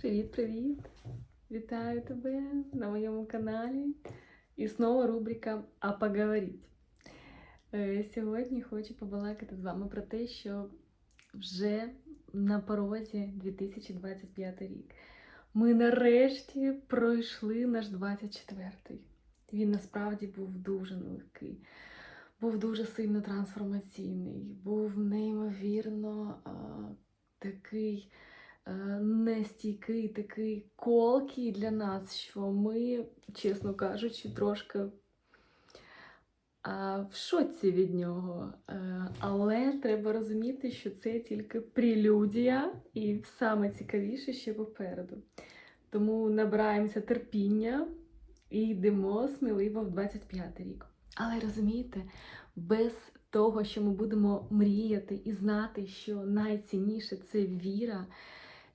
Привіт-привіт! Вітаю тебе на моєму каналі. І знову рубрика А поговоріть. Е, Сьогодні хочу побалакати з вами про те, що вже на порозі 2025 рік. Ми нарешті пройшли наш 24-й. Він насправді був дуже нелегкий, був дуже сильно трансформаційний, був неймовірно а, такий нестійкий, такий колкий для нас, що ми, чесно кажучи, трошки в шоці від нього. Е, Але треба розуміти, що це тільки прелюдія, і саме цікавіше ще попереду. Тому набираємося терпіння і йдемо сміливо в 25 рік. Але розумієте, без того, що ми будемо мріяти і знати, що найцінніше це віра,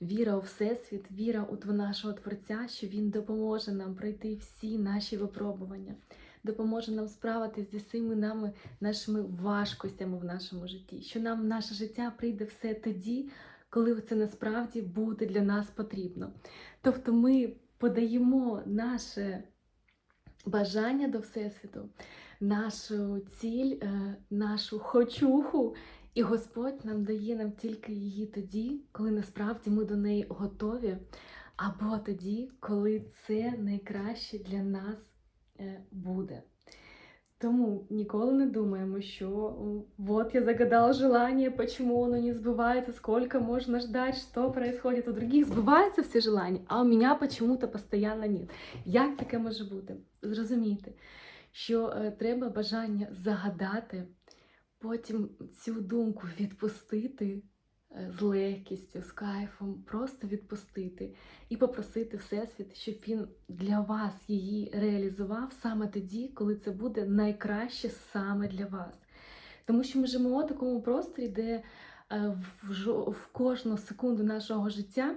віра у Всесвіт, віра у нашого Творця, що Він допоможе нам пройти всі наші випробування, допоможе нам справитися зі всіми нами, нашими важкостями в нашому житті, що нам наше життя прийде все тоді, коли це насправді буде для нас потрібно. Тобто ми подаємо наше бажання до Всесвіту, нашу ціль, е, нашу хочуху, і Господь нам дає нам тільки її тоді, коли насправді ми до неї готові, або тоді, коли це найкраще для нас е, буде. Тому ніколи не думаємо, що о, вот я загадал желание, почему оно не сбывается, сколько можно ждать, что происходит. У других збиваються всі желання, а у мене почему-то постоянно нет. Як таке може бути? Зрозумійте, що е, треба бажання загадати, потім цю думку відпустити е, з легкістю, з кайфом, просто відпустити і попросити Всесвіт, щоб він для вас її реалізував саме тоді, коли це буде найкраще саме для вас. Тому що ми живемо в такому просторі, де е, в, кожну секунду нашого життя,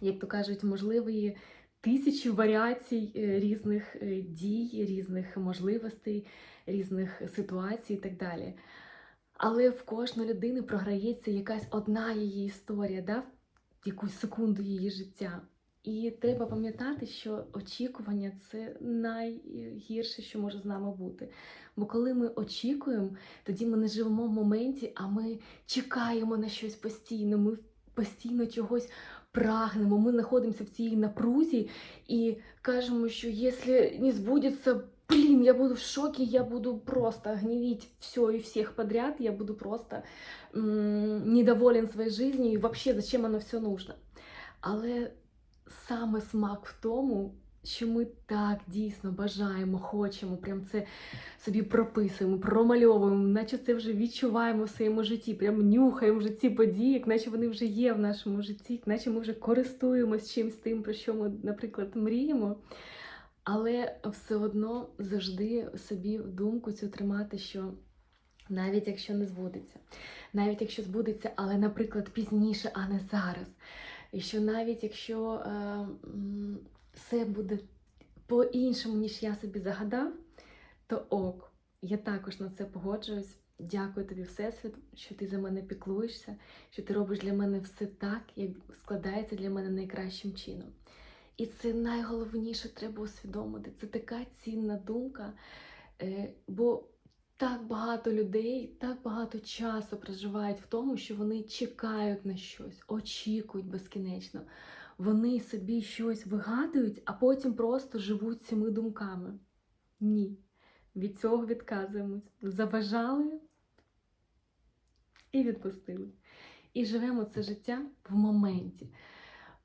як то кажуть, можливі тисячі варіацій е, різних е, дій, різних можливостей, різних ситуацій і так далі. Але в кожної людини програється якась одна її історія, да? якусь секунду її життя. І треба пам'ятати, що очікування це найгірше, що може з нами бути. Бо коли ми очікуємо, тоді ми не живемо в моменті, а ми чекаємо на щось постійно. Ми постійно чогось прагнемо. Ми знаходимося в цій напрузі і кажемо, що якщо не збудеться, блін, я буду в шокі, я буду просто гневить все і всіх подряд, я буду просто недоволен своєю життю і взагалі зачем воно все нужно. Але саме смак в тому, що ми так дійсно бажаємо, хочемо, прям це собі прописуємо, промальовуємо, наче це вже відчуваємо в своєму житті, прям нюхаємо вже ці події, як наче вони вже є в нашому житті, наче ми вже користуємось чимось тим, про що ми, наприклад, мріємо. Але все одно завжди собі думку цю тримати, що навіть якщо не збудеться, навіть якщо збудеться, але, наприклад, пізніше, а не зараз. І що навіть якщо е, все буде по-іншому, ніж я собі загадав, то ок, я також на це погоджуюсь. Дякую тобі, Всесвіт, що ти за мене піклуєшся, що ти робиш для мене все так, як складається для мене найкращим чином. І це найголовніше треба усвідомити. Це така цінна думка, е, бо так багато людей, так багато часу проживають в тому, що вони чекають на щось, очікують безкінечно. Вони собі щось вигадують, а потім просто живуть цими думками. Ні. Від цього відказуємось. Забажали і відпустили. І живемо це життя в моменті.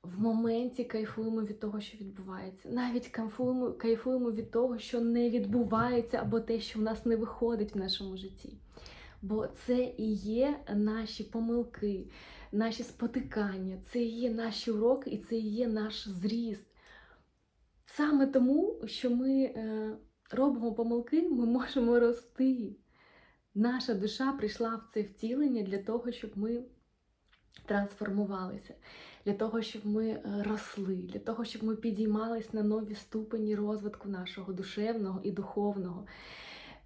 В моменті кайфуємо від того, що відбувається. Навіть кайфуємо, кайфуємо від того, що не відбувається, або те, що в нас не виходить в нашому житті. Бо це і є наші помилки, наші спотикання, це і є наші уроки, і це і є наш зріст. Саме тому, що ми е, робимо помилки, ми можемо рости. Наша душа прийшла в це втілення для того, щоб ми трансформувалися, для того, щоб ми е, росли, для того, щоб ми підіймались на нові ступені розвитку нашого душевного і духовного.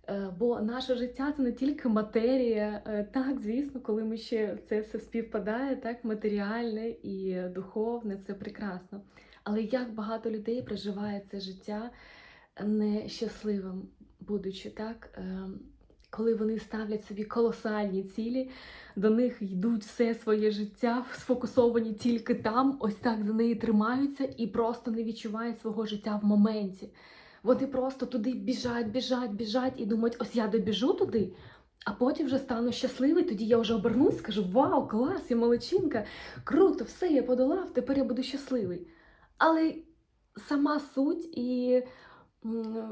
Е, Бо наше життя це не тільки матерія. Е, Так, звісно, коли ми ще це все співпадає, так, матеріальне і духовне, це прекрасно. Але як багато людей проживає це життя нещасливим, будучи так, е, коли вони ставлять собі колосальні цілі, до них йдуть все своє життя, сфокусовані тільки там, ось так за неї тримаються і просто не відчувають свого життя в моменті. Вони просто туди біжать, біжать, біжать і думають, ось я добіжу туди, а потім вже стану щасливий, тоді я вже обернусь, скажу: Вау, клас, я молодчинка, круто, все, я подолав, тепер я буду щасливий. Але сама суть і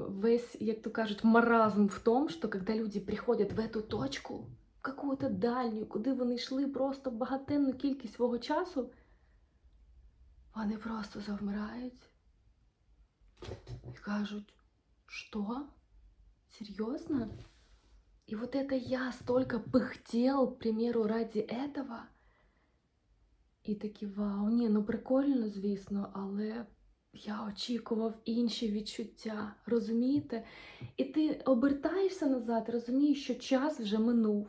весь, як то кажуть, маразм в тому, що коли люди приходять в эту точку, в какую-то дальню, куди вони йшли просто багатенну кількість свого часу, вони просто завмирають и кажут, что? Серьезно? И вот это я столько пыхтел, к примеру, ради этого. І такі вау, ні, ну прикольно, звісно, але я очікував інші відчуття, розумієте? І ти обертаєшся назад, розумієш, що час вже минув.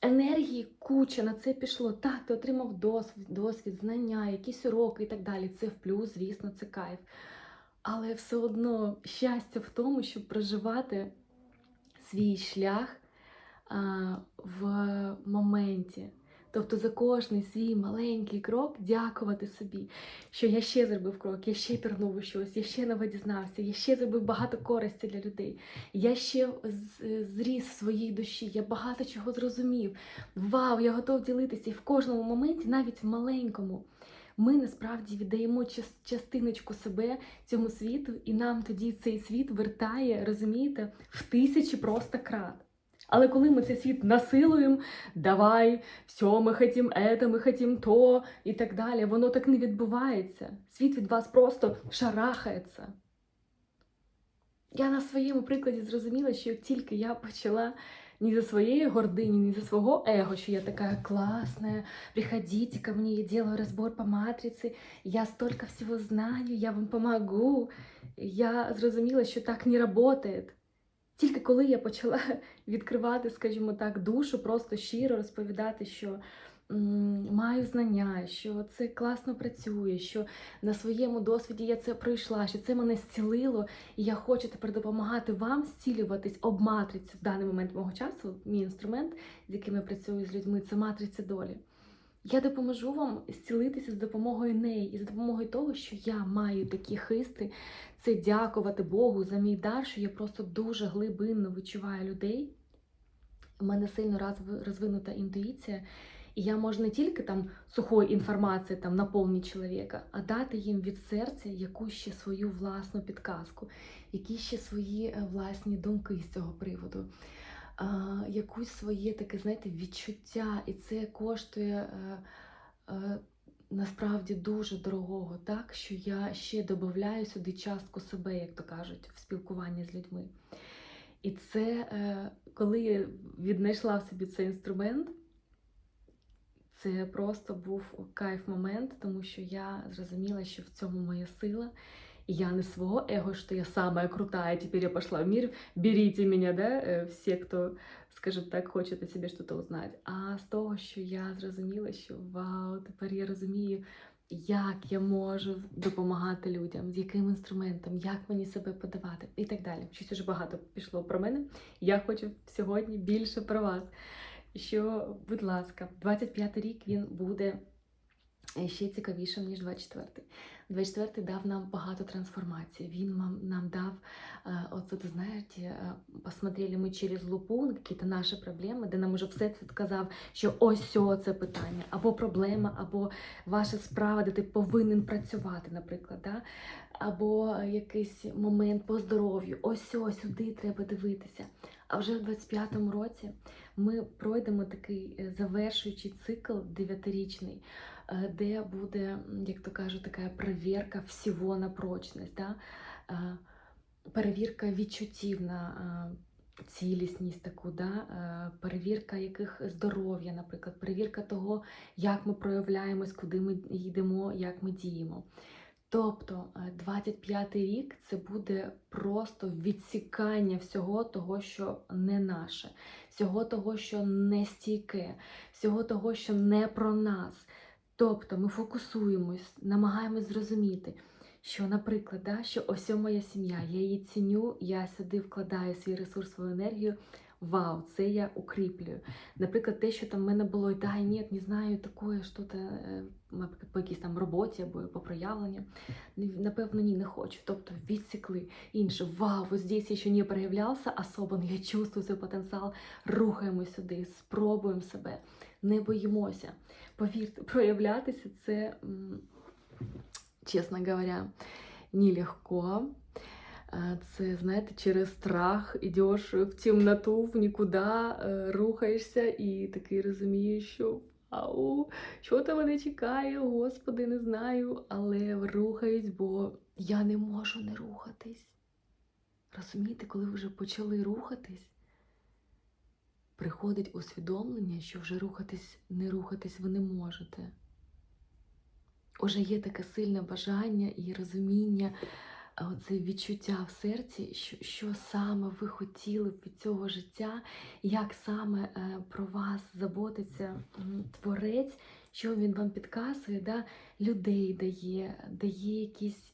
Енергії куча на це пішло. Так, ти отримав досвід, досвід, знання, якісь уроки і так далі. Це в плюс, звісно, це кайф. Але все одно щастя в тому, щоб проживати свій шлях а, в моменті. Тобто за кожний свій маленький крок дякувати собі, що я ще зробив крок, я ще пірнув у щось, я ще нове дізнався, я ще зробив багато користі для людей, я ще зріс в своїй душі, я багато чого зрозумів. Вау, я готов ділитися і в кожному моменті, навіть в маленькому. Ми насправді віддаємо час- частиночку себе цьому світу, і нам тоді цей світ вертає, розумієте, в тисячі просто крат. Але коли ми цей світ насилуємо, давай, все, ми хотім ете, ми хотім то і так далі, воно так не відбувається. Світ від вас просто шарахається. Я на своєму прикладі зрозуміла, що як тільки я почала ні за своєї гордині, ні за свого его, що я така класна, приходите ко мне, я делаю разбор по матриці, я столько всього знаю, я вам помогу. Я зрозуміла, що так не працює. Тільки коли я почала відкривати, скажімо так, душу, просто щиро розповідати, що маю знання, що це класно працює, що на своєму досвіді я це пройшла, що це мене зцілило, і я хочу тепер допомагати вам зцілюватись об матриці в даний момент мого часу. Мій інструмент, з яким я працюю з людьми, це матриця долі. Я допоможу вам зцілитися з допомогою неї і за допомогою того, що я маю такі хисти, це дякувати Богу за мій дар, що я просто дуже глибинно відчуваю людей. У мене сильно розв- розвинута інтуїція, і я можу не тільки там сухою інформацією там наповнити чоловіка, а дати їм від серця якусь ще свою власну підказку, якісь ще свої е, власні думки з цього приводу. Якусь своє таке, знаєте, відчуття, і це коштує е, е, насправді дуже дорогого, так що я ще додаю сюди частку себе, як то кажуть, в спілкуванні з людьми. І це, е, коли я віднайшла в собі цей інструмент, це просто був кайф момент, тому що я зрозуміла, що в цьому моя сила. І я не свого его, что я самая крутая, теперь я пошла в мир, берите меня, да, е, всі, хто, скажімо так, хочете собі щось узнати. А з того, що я зрозуміла, що вау, тепер я розумію, як я можу допомагати людям, з яким інструментом, як мені себе подавати і так далі. Щось уже багато пішло про мене. Я хочу сьогодні більше про вас. Що, будь ласка, 25-й рік він буде ще цікавішим, ніж 24-й. 24-й дав нам багато трансформацій. Він нам, дав, е, от тут, знаєте, посмотрели ми через лупу на якісь наші проблеми, де нам уже все це сказав, що ось це питання, або проблема, або ваша справа, де ти повинен працювати, наприклад, да? або якийсь момент по здоров'ю, ось сюди треба дивитися. А вже в 25-му році ми пройдемо такий е, завершуючий цикл дев'ятирічний, де буде, як то кажуть, така перевірка всього на прочність, да? Е, перевірка відчуттів на е, цілісність таку, да? е, перевірка яких здоров'я, наприклад, перевірка того, як ми проявляємось, куди ми йдемо, як ми діємо. Тобто 25-й рік це буде просто відсікання всього того, що не наше, всього того, що не стійке, всього того, що не про нас. Тобто ми фокусуємось, намагаємось зрозуміти, що, наприклад, да, що ось моя сім'я, я її ціню, я сюди вкладаю свій ресурс, свою енергію. Вау, це я укріплюю. Наприклад, те, що там в мене було, да, ні, не знаю, такое, що то е, по якійсь там роботі або по проявленню. Напевно, ні, не хочу. Тобто відсікли інше. Вау, вот здесь я ще не проявлявся особо, я чувствую свій потенціал. Рухаємось сюди, спробуємо себе, не боїмося. Повірте, проявлятися це, чесно говоря, нелегко. Це, знаєте, через страх ідеш в темноту, в нікуди, е, рухаєшся і такий розумієш, що ау, що там мене чекає, господи, не знаю, але рухаюсь, бо я не можу не рухатись. Розумієте, коли вже почали рухатись, приходить усвідомлення, що вже рухатись, не рухатись ви не можете. Уже є таке сильне бажання і розуміння, а оце відчуття в серці, що, що саме ви хотіли від цього життя, як саме е, про вас заботиться творець, що він вам підказує, да? людей дає, дає якісь.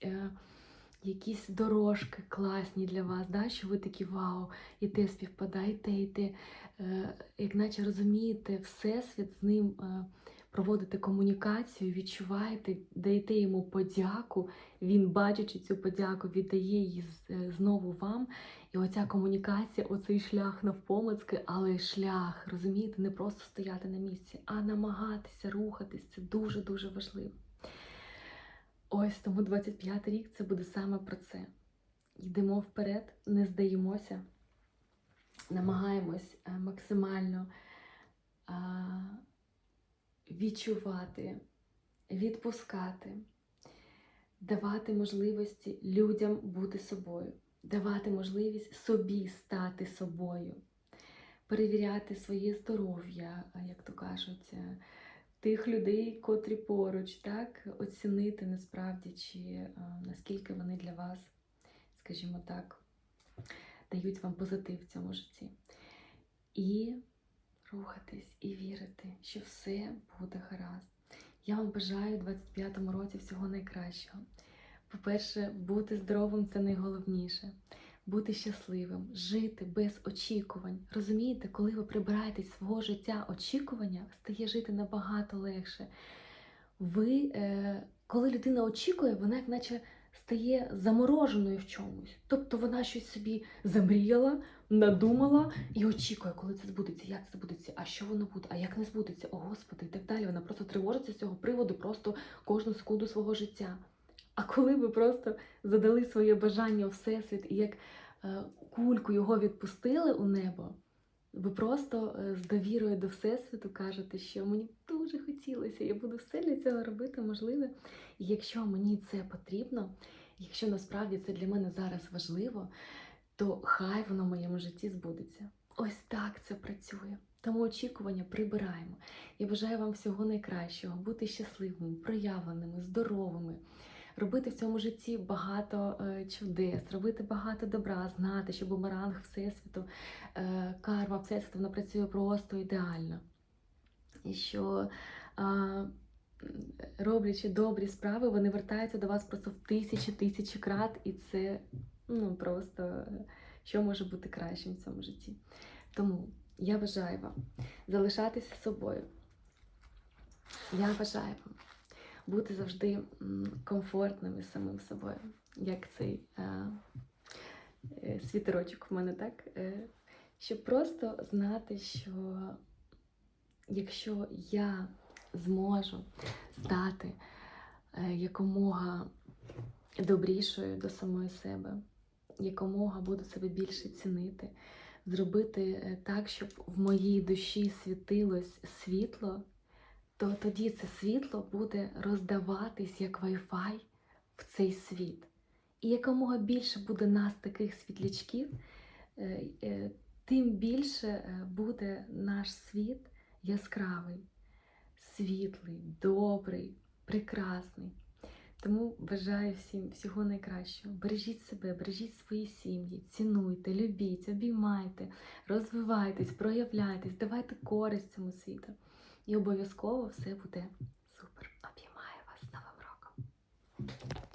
Якісь дорожки класні для вас, да? що ви такі вау, і те співпадає, і те, і е, як наче розумієте, Всесвіт з ним е, проводите комунікацію, відчуваєте, даєте йому подяку, він, бачачи цю подяку, віддає її е, знову вам. І оця комунікація, оцей шлях навпомацьки, але шлях, розумієте, не просто стояти на місці, а намагатися рухатись. Це дуже-дуже важливо. Ось тому 25 рік це буде саме про це. Йдемо вперед, не здаємося, намагаємось е, максимально відчувати, відпускати, давати можливості людям бути собою, давати можливість собі стати собою, перевіряти своє здоров'я, як то кажуть, е, тих людей, котрі поруч, так, оцінити насправді, чи е, наскільки вони для вас, скажімо так, дають вам позитив в цьому житті. І рухатись і вірити, що все буде гаразд. Я вам бажаю у 25-му році всього найкращого. По-перше, бути здоровим це найголовніше. Бути щасливим, жити без очікувань. Розумієте, коли ви прибираєте свого життя очікування, стає жити набагато легше. Ви, е, коли людина очікує, вона як наче стає замороженою в чомусь. Тобто вона щось собі замріяла, надумала і очікує, коли це збудеться, як це збудеться, а що воно буде, а як не збудеться, о Господи, і так далі. Вона просто тривожиться з цього приводу просто кожну секунду свого життя. А коли ви просто задали своє бажання у Всесвіт і як е, кульку його відпустили у небо, ви просто е, з довірою до Всесвіту кажете, що мені дуже хотілося, я буду все для цього робити можливе. І якщо мені це потрібно, якщо насправді це для мене зараз важливо, то хай воно в моєму житті збудеться. Ось так це працює. Тому очікування прибираємо. Я бажаю вам всього найкращого, бути щасливими, проявленими, здоровими, робити в цьому житті багато е, чудес, робити багато добра, знати, що бумеранг Всесвіту, е, карма Всесвіту вона працює просто ідеально. І що роблячи добрі справи, вони вертаються до вас просто в тисячі тисячі крат, і це ну, просто що може бути кращим в цьому житті. Тому я бажаю вам залишатися собою. Я бажаю вам бути завжди м, комфортними самим собою, як цей е, е, світерочок в мене, так? Е, щоб просто знати, що якщо я зможу стати е, якомога добрішою до самої себе, якомога буду себе більше цінити, зробити е, так, щоб в моїй душі світилось світло, то тоді це світло буде роздаватись як Wi-Fi в цей світ. І якомога більше буде нас таких світлячків, е, е, тим більше е, буде наш світ яскравий, світлий, добрий, прекрасний. Тому бажаю всім всього найкращого. Бережіть себе, бережіть свої сім'ї, цінуйте, любіть, обіймайте, розвивайтесь, проявляйтесь, давайте користь цьому світу і обов'язково все буде супер. Обіймаю вас з Новим роком!